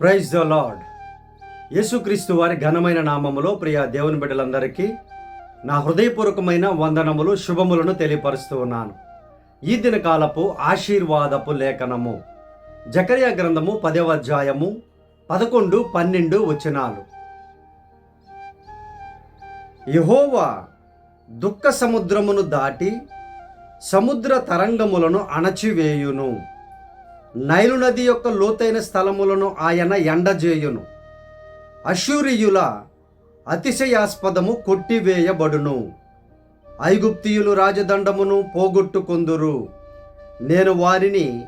Praise the lord యేసుక్రీస్తు వారి ఘనమైన నామములో ప్రియ దేవుని బిడ్డలందరికీ నా హృదయపూర్వకమైన వందనములు శుభములను తెలియపరుస్తూ ఉన్నాను. ఈ దినకాలపు ఆశీర్వాదపు లేఖనము జకర్యా గ్రంథము పదవ అధ్యాయము పదకొండు పన్నెండు వచనాలు. యహోవా దుఃఖ సముద్రమును దాటి సముద్ర తరంగములను అణచివేయును. నైలు నది యొక్క లోతైన స్థలములను ఆయన ఎండజేయును. అశూరియుల అతిశయాస్పదము కొట్టివేయబడును. ఐగుప్తియులు రాజదండమును పోగొట్టుకొందురు. నేను వారిని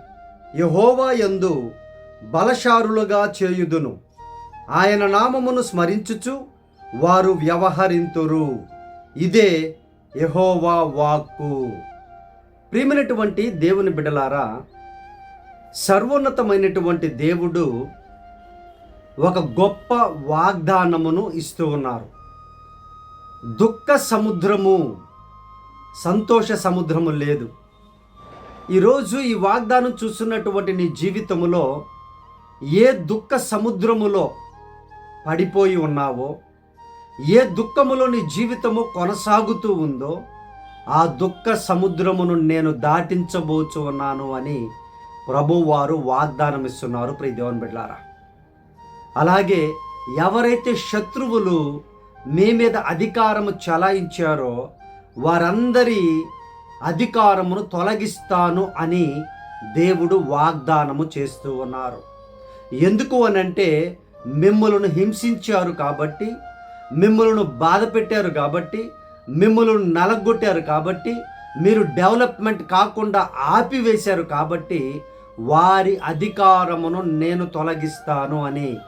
యహోవా యందు బలశారులుగా చేయుదును. ఆయన నామమును స్మరించుచు వారు వ్యవహరింతురు. ఇదే యహోవా వాక్కు. ప్రియమైనటువంటి దేవుని బిడలారా సర్వోన్నతమైనటువంటి దేవుడు ఒక గొప్ప వాగ్దానమును ఇస్తూ ఉన్నారు. దుఃఖ సముద్రము సంతోష సముద్రము లేదు. ఈరోజు ఈ వాగ్దానం చూస్తున్నటువంటి నీ జీవితములో ఏ దుఃఖ సముద్రములో పడిపోయి ఉన్నావో ఏ దుఃఖములో నీ జీవితము కొనసాగుతూ ఉందో ఆ దుఃఖ సముద్రమును నేను దాటించబోచు ఉన్నాను అని ప్రభువారు వాగ్దానం ఇస్తున్నారు ప్రియ దేవుని బిడ్డారా అలాగే ఎవరైతే శత్రువులు మీ మీద అధికారము చలాయించారో వారందరి అధికారమును తొలగిస్తాను అని దేవుడు వాగ్దానము చేస్తూ ఉన్నారు. ఎందుకు అనంటే మిమ్మలను హింసించారు కాబట్టి మిమ్మలను బాధ పెట్టారు కాబట్టి మిమ్మల్ని నలగొట్టారు కాబట్టి మీరు డెవలప్మెంట్ కాకుండా ఆపివేశారు కాబట్టి వారి అధికారమును నేను తొలగిస్తాను అని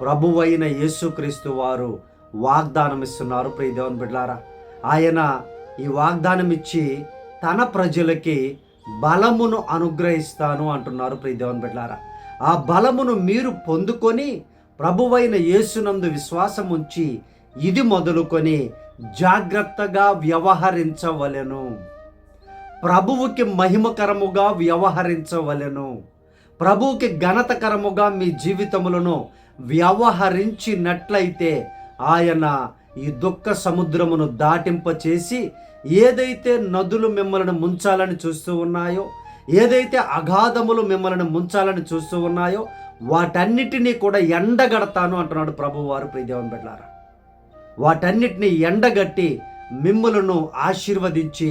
ప్రభువైన యేసుక్రీస్తు వారు వాగ్దానం ఇస్తున్నారు ప్రియదేవన్ బిడ్లారా ఆయన ఈ వాగ్దానం ఇచ్చి తన ప్రజలకి బలమును అనుగ్రహిస్తాను అంటున్నారు. ప్రియదేవన్ బిడ్లారా ఆ బలమును మీరు పొందుకొని ప్రభువైన యేసునందు విశ్వాసం ఉంచి ఇది మొదలుకొని జాగ్రత్తగా వ్యవహరించవలెను. ప్రభువుకి మహిమకరముగా వ్యవహరించవలెను. ప్రభువుకి ఘనతకరముగా మీ జీవితములను వ్యవహరించినట్లయితే ఆయన ఈ దుఃఖ సముద్రమును దాటింపచేసి ఏదైతే నదులు మిమ్మల్ని ముంచాలని చూస్తూ ఉన్నాయో ఏదైతే అగాధములు మిమ్మల్ని ముంచాలని చూస్తూ ఉన్నాయో వాటన్నిటినీ కూడా ఎండగడతాను అంటున్నాడు ప్రభువారు ప్రియదేవన్ బిడ్డారా వాటన్నిటిని ఎండగట్టి మిమ్మలను ఆశీర్వదించి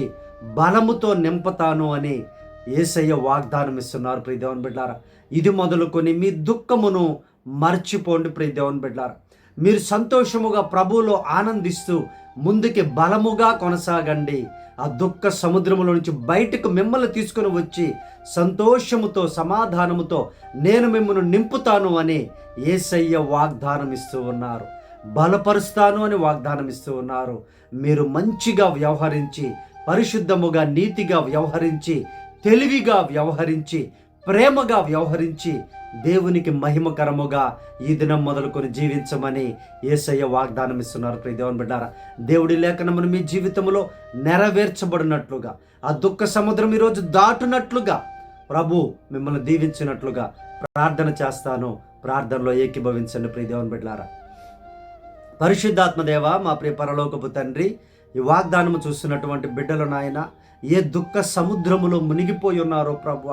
బలముతో నింపుతాను అని ఏసయ్య వాగ్దానం ఇస్తున్నారు ప్రియదేవన్ బిడ్డారా. ఇది మొదలుకొని మీ దుఃఖమును మర్చిపోండి ప్రియదేవన్ బిడ్డారా. మీరు సంతోషముగా ప్రభువులో ఆనందిస్తూ ముందుకి బలముగా కొనసాగండి. ఆ దుఃఖ సముద్రములో నుంచి బయటకు మిమ్మల్ని తీసుకుని వచ్చి సంతోషముతో సమాధానముతో నేను మిమ్మల్ని నింపుతాను అని ఏసయ్య వాగ్దానం ఇస్తూ ఉన్నారు. బలపరుస్తాను అని వాగ్దానం ఇస్తూ ఉన్నారు. మీరు మంచిగా వ్యవహరించి పరిశుద్ధముగా నీతిగా వ్యవహరించి తెలివిగా వ్యవహరించి ప్రేమగా వ్యవహరించి దేవునికి మహిమకరముగా ఈ దినం మొదలుకొని జీవించమని ఏసయ్య వాగ్దానం ఇస్తున్నారు. ప్రియ బిడ్డారా దేవుడి లేఖనమును మీ జీవితంలో నెరవేర్చబడినట్లుగా ఆ దుఃఖ సముద్రం ఈరోజు దాటునట్లుగా ప్రభు మిమ్మల్ని దీవించినట్లుగా ప్రార్థన చేస్తాను. ప్రార్థనలో ఏకీభవించండి. ప్రియ దేవుని బిడ్డారా పరిశుద్ధాత్మదేవ మా ప్రియ పరలోకపు తండ్రి ఈ వాగ్దానము చూస్తున్నటువంటి బిడ్డలు నాయన ఏ దుఃఖ సముద్రములో మునిగిపోయి ఉన్నారో ప్రభు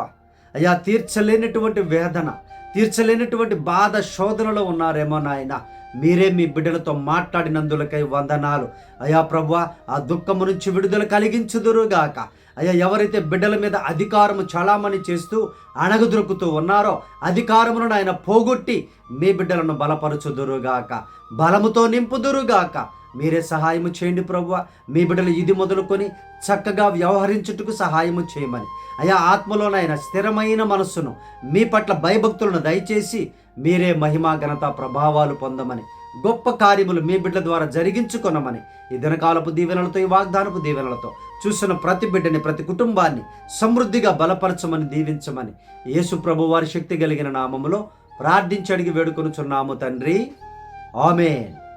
అయ్యా తీర్చలేనటువంటి వేదన తీర్చలేనటువంటి బాధ శోధనలో ఉన్నారేమో నాయన. మీరే మీ బిడ్డలతో మాట్లాడినందులకై వందనాలు. అయ్యా ప్రభు ఆ దుఃఖము నుంచి విడుదల కలిగించుదురుగాక అయ్యా ఎవరైతే బిడ్డల మీద అధికారము చలామణి చేస్తూ అణగదొరుకుతూ ఉన్నారో అధికారమును ఆయన పోగొట్టి మీ బిడ్డలను బలపరచుదురుగాక బలముతో నింపుదురుగాక మీరే సహాయము చేయండి ప్రభువ. మీ బిడ్డలు ఇది మొదలుకొని చక్కగా వ్యవహరించుటకు సహాయము చేయమని. అయా ఆత్మలోనైనా స్థిరమైన మనస్సును మీ పట్ల భయభక్తులను దయచేసి మీరే మహిమా ఘనత ప్రభావాలు పొందమని గొప్ప కార్యములు మీ బిడ్డల ద్వారా జరిగించుకొనమని ఈ దినకాలపు దీవెనలతో ఈ వాగ్దానపు దీవెనలతో చూసిన ప్రతి బిడ్డని ప్రతి కుటుంబాన్ని సమృద్ధిగా బలపరచమని దీవించమని యేసు ప్రభు వారి శక్తి కలిగిన నామములో ప్రార్థించి అడిగి వేడుకొనుచున్నాము తండ్రి. ఆమెన్.